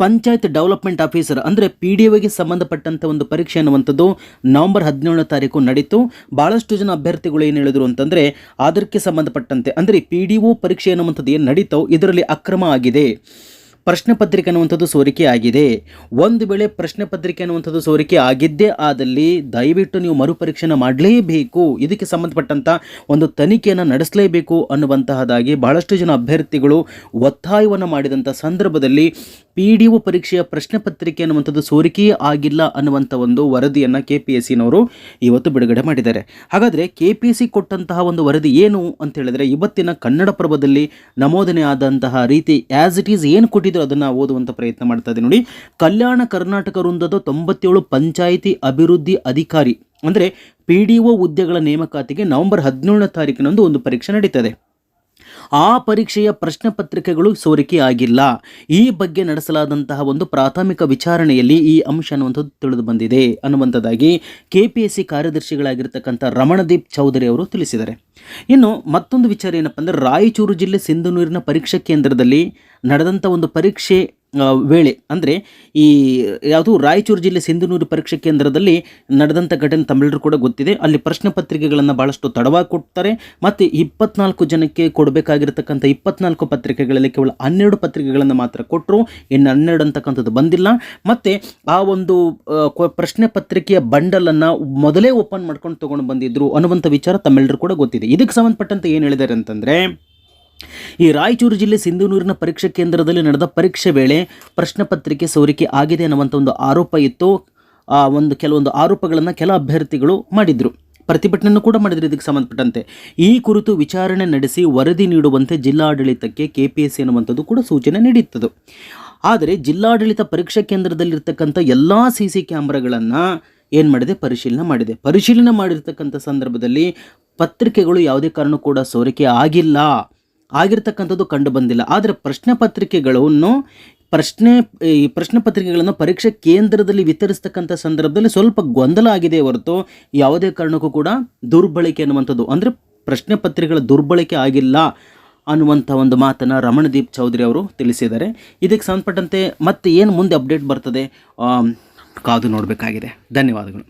Panchayat development officer ಅಂದರೆ P D ಒಗೆ ಸಂಬಂಧಪಟ್ಟಂಥ ಒಂದು ಪರೀಕ್ಷೆ ಅನ್ನುವಂಥದ್ದು ನವೆಂಬರ್ ಹದಿನೇಳನೇ ತಾರೀಕು ನಡೀತು. ಭಾಳಷ್ಟು ಜನ ಅಭ್ಯರ್ಥಿಗಳು ಏನು ಹೇಳಿದ್ರು ಅಂತಂದರೆ ಅದಕ್ಕೆ ಸಂಬಂಧಪಟ್ಟಂತೆ, ಅಂದರೆ ಪಿ ಡಿ ಒ ಪರೀಕ್ಷೆ ಅನ್ನುವಂಥದ್ದು ಏನು ನಡೀತೋ ಇದರಲ್ಲಿ ಅಕ್ರಮ ಆಗಿದೆ. ಪ್ರಶ್ನೆ ಪತ್ರಿಕೆ ಅನ್ನುವಂಥದ್ದು ಸೋರಿಕೆ ಆಗಿದೆ. ಒಂದು ವೇಳೆ ಪ್ರಶ್ನೆ ಪತ್ರಿಕೆ ಅನ್ನುವಂಥದ್ದು ಸೋರಿಕೆ ಆಗಿದ್ದೇ ಆದಲ್ಲಿ ದಯವಿಟ್ಟು ನೀವು ಮರುಪರೀಕ್ಷೆನ ಮಾಡಲೇಬೇಕು. ಇದಕ್ಕೆ ಸಂಬಂಧಪಟ್ಟಂಥ ಒಂದು ತನಿಖೆಯನ್ನು ನಡೆಸಲೇಬೇಕು ಅನ್ನುವಂತಹದಾಗಿ ಬಹಳಷ್ಟು ಜನ ಅಭ್ಯರ್ಥಿಗಳು ಒತ್ತಾಯವನ್ನು ಮಾಡಿದಂಥ ಸಂದರ್ಭದಲ್ಲಿ ಪಿ ಡಿ ಒ ಪರೀಕ್ಷೆಯ ಪ್ರಶ್ನೆ ಪತ್ರಿಕೆ ಅನ್ನುವಂಥದ್ದು ಸೋರಿಕೆಯೇ ಆಗಿಲ್ಲ ಅನ್ನುವಂಥ ಒಂದು ವರದಿಯನ್ನು ಕೆ ಪಿ ಎಸ್ ಸಿನವರು ಇವತ್ತು ಬಿಡುಗಡೆ ಮಾಡಿದ್ದಾರೆ. ಹಾಗಾದರೆ ಕೆ ಪಿ ಎಸ್ ಸಿ ಕೊಟ್ಟಂತಹ ಒಂದು ವರದಿ ಏನು ಅಂತ ಹೇಳಿದರೆ ಇವತ್ತಿನ ಕನ್ನಡಪ್ರಭದಲ್ಲಿ ನಮೋದನೆ ಆದಂತಹ ರೀತಿ ಆ್ಯಸ್ ಇಟ್ ಈಸ್ ಏನು ಕೊಟ್ಟಿದ್ರು ಅದನ್ನು ಓದುವಂಥ ಪ್ರಯತ್ನ ಮಾಡ್ತಾ ಇದೆ ನೋಡಿ, ಕಲ್ಯಾಣ ಕರ್ನಾಟಕ ವೃಂದದ ತೊಂಬತ್ತೇಳು ಪಂಚಾಯಿತಿ ಅಭಿವೃದ್ಧಿ ಅಧಿಕಾರಿ, ಅಂದರೆ ಪಿ ಡಿ ಒ ಹುದ್ದೆಗಳ ನೇಮಕಾತಿಗೆ ನವೆಂಬರ್ ಹದಿನೇಳನೇ ತಾರೀಕಿನಂದು ಒಂದು ಪರೀಕ್ಷೆ ನಡೀತದೆ. ಆ ಪರೀಕ್ಷೆಯ ಪ್ರಶ್ನೆ ಪತ್ರಿಕೆಗಳು ಸೋರಿಕೆ ಆಗಿಲ್ಲ. ಈ ಬಗ್ಗೆ ನಡೆಸಲಾದಂತಹ ಒಂದು ಪ್ರಾಥಮಿಕ ವಿಚಾರಣೆಯಲ್ಲಿ ಈ ಅಂಶ ಅನ್ನುವಂಥದ್ದು ತಿಳಿದು ಬಂದಿದೆ. ಅನ್ನುವಂಥದ್ದಾಗಿ ಕೆ ಪಿ ಎಸ್ ಸಿ ಕಾರ್ಯದರ್ಶಿಗಳಾಗಿರ್ತಕ್ಕಂಥ ರಮಣದೀಪ್ ಚೌಧರಿ ಅವರು ತಿಳಿಸಿದ್ದಾರೆ. ಇನ್ನು ಮತ್ತೊಂದು ವಿಚಾರ ಏನಪ್ಪ ಅಂದರೆ ರಾಯಚೂರು ಜಿಲ್ಲೆ ಸಿಂಧನೂರಿನ ಪರೀಕ್ಷಾ ಕೇಂದ್ರದಲ್ಲಿ ನಡೆದಂಥ ಒಂದು ಪರೀಕ್ಷೆ ವೇಳೆ, ಅಂದರೆ ಈ ಯಾವುದು ರಾಯಚೂರು ಜಿಲ್ಲೆ ಸಿಂಧನೂರು ಪರೀಕ್ಷಾ ಕೇಂದ್ರದಲ್ಲಿ ನಡೆದಂಥ ಘಟನೆ ತಮಿಳರು ಕೂಡ ಗೊತ್ತಿದೆ. ಅಲ್ಲಿ ಪ್ರಶ್ನೆ ಪತ್ರಿಕೆಗಳನ್ನು ಭಾಳಷ್ಟು ತಡವಾಗಿ ಕೊಡ್ತಾರೆ. ಮತ್ತು ಇಪ್ಪತ್ನಾಲ್ಕು ಜನಕ್ಕೆ ಕೊಡಬೇಕಾಗಿರ್ತಕ್ಕಂಥ ಇಪ್ಪತ್ನಾಲ್ಕು ಪತ್ರಿಕೆಗಳಲ್ಲಿ ಕೇವಲ ಹನ್ನೆರಡು ಪತ್ರಿಕೆಗಳನ್ನು ಮಾತ್ರ ಕೊಟ್ಟರು ಇನ್ನು ಹನ್ನೆರಡು ಅಂತಕ್ಕಂಥದ್ದು ಬಂದಿಲ್ಲ. ಮತ್ತು ಆ ಒಂದು ಪ್ರಶ್ನೆ ಪತ್ರಿಕೆಯ ಬಂಡಲನ್ನು ಮೊದಲೇ ಓಪನ್ ಮಾಡ್ಕೊಂಡು ತೊಗೊಂಡು ಬಂದಿದ್ದರು ಅನ್ನುವಂಥ ವಿಚಾರ ತಮಿಳರು ಕೂಡ ಗೊತ್ತಿದೆ. ಇದಕ್ಕೆ ಸಂಬಂಧಪಟ್ಟಂತೆ ಏನು ಹೇಳಿದ್ದಾರೆ ಅಂತಂದರೆ ಈ ರಾಯಚೂರು ಜಿಲ್ಲೆ ಸಿಂಧೂನೂರಿನ ಪರೀಕ್ಷಾ ಕೇಂದ್ರದಲ್ಲಿ ನಡೆದ ಪರೀಕ್ಷೆ ವೇಳೆ ಪ್ರಶ್ನೆ ಪತ್ರಿಕೆ ಸೋರಿಕೆ ಆಗಿದೆ ಅನ್ನುವಂಥ ಒಂದು ಆರೋಪ ಇತ್ತು. ಆ ಒಂದು ಕೆಲವೊಂದು ಆರೋಪಗಳನ್ನು ಕೆಲ ಅಭ್ಯರ್ಥಿಗಳು ಮಾಡಿದರು. ಪ್ರತಿಭಟನೆಯನ್ನು ಕೂಡ ಮಾಡಿದರು ಇದಕ್ಕೆ ಸಂಬಂಧಪಟ್ಟಂತೆ. ಈ ಕುರಿತು ವಿಚಾರಣೆ ನಡೆಸಿ ವರದಿ ನೀಡುವಂತೆ ಜಿಲ್ಲಾಡಳಿತಕ್ಕೆ ಕೆ ಪಿ ಎಸ್ ಎನ್ನುವಂಥದ್ದು ಕೂಡ ಸೂಚನೆ ನೀಡಿತ್ತದು. ಆದರೆ ಜಿಲ್ಲಾಡಳಿತ ಪರೀಕ್ಷಾ ಕೇಂದ್ರದಲ್ಲಿರ್ತಕ್ಕಂಥ ಎಲ್ಲ ಸಿ ಸಿ ಕ್ಯಾಮ್ರಾಗಳನ್ನು ಏನು ಮಾಡಿದೆ? ಪರಿಶೀಲನೆ ಮಾಡಿದೆ. ಪರಿಶೀಲನೆ ಮಾಡಿರ್ತಕ್ಕಂಥ ಸಂದರ್ಭದಲ್ಲಿ ಪತ್ರಿಕೆಗಳು ಯಾವುದೇ ಕಾರಣ ಕೂಡ ಸೋರಿಕೆ ಆಗಿಲ್ಲ. ಆಗಿರ್ತಕ್ಕಂಥದ್ದು ಕಂಡು ಬಂದಿಲ್ಲ. ಆದರೆ ಪ್ರಶ್ನೆ ಪತ್ರಿಕೆಗಳನ್ನು, ಪ್ರಶ್ನೆ, ಈ ಪ್ರಶ್ನೆ ಪತ್ರಿಕೆಗಳನ್ನು ಪರೀಕ್ಷಾ ಕೇಂದ್ರದಲ್ಲಿ ವಿತರಿಸ್ತಕ್ಕಂಥ ಸಂದರ್ಭದಲ್ಲಿ ಸ್ವಲ್ಪ ಗೊಂದಲ ಆಗಿದೆ ಹೊರತು ಯಾವುದೇ ಕಾರಣಕ್ಕೂ ಕೂಡ ದುರ್ಬಳಕೆ ಅನ್ನುವಂಥದ್ದು. ಅಂದರೆ ಪ್ರಶ್ನೆ ಪತ್ರಿಕೆಗಳ ದುರ್ಬಳಕೆ ಆಗಿಲ್ಲ ಅನ್ನುವಂಥ ಒಂದು ಮಾತನ್ನು ರಮಣದೀಪ್ ಚೌಧರಿ ಅವರು ತಿಳಿಸಿದ್ದಾರೆ. ಇದಕ್ಕೆ ಸಂಬಂಧಪಟ್ಟಂತೆ ಮತ್ತೆ ಏನು ಮುಂದೆ ಅಪ್ಡೇಟ್ ಬರ್ತದೆ ಕಾದು ನೋಡಬೇಕಾಗಿದೆ. ಧನ್ಯವಾದಗಳು.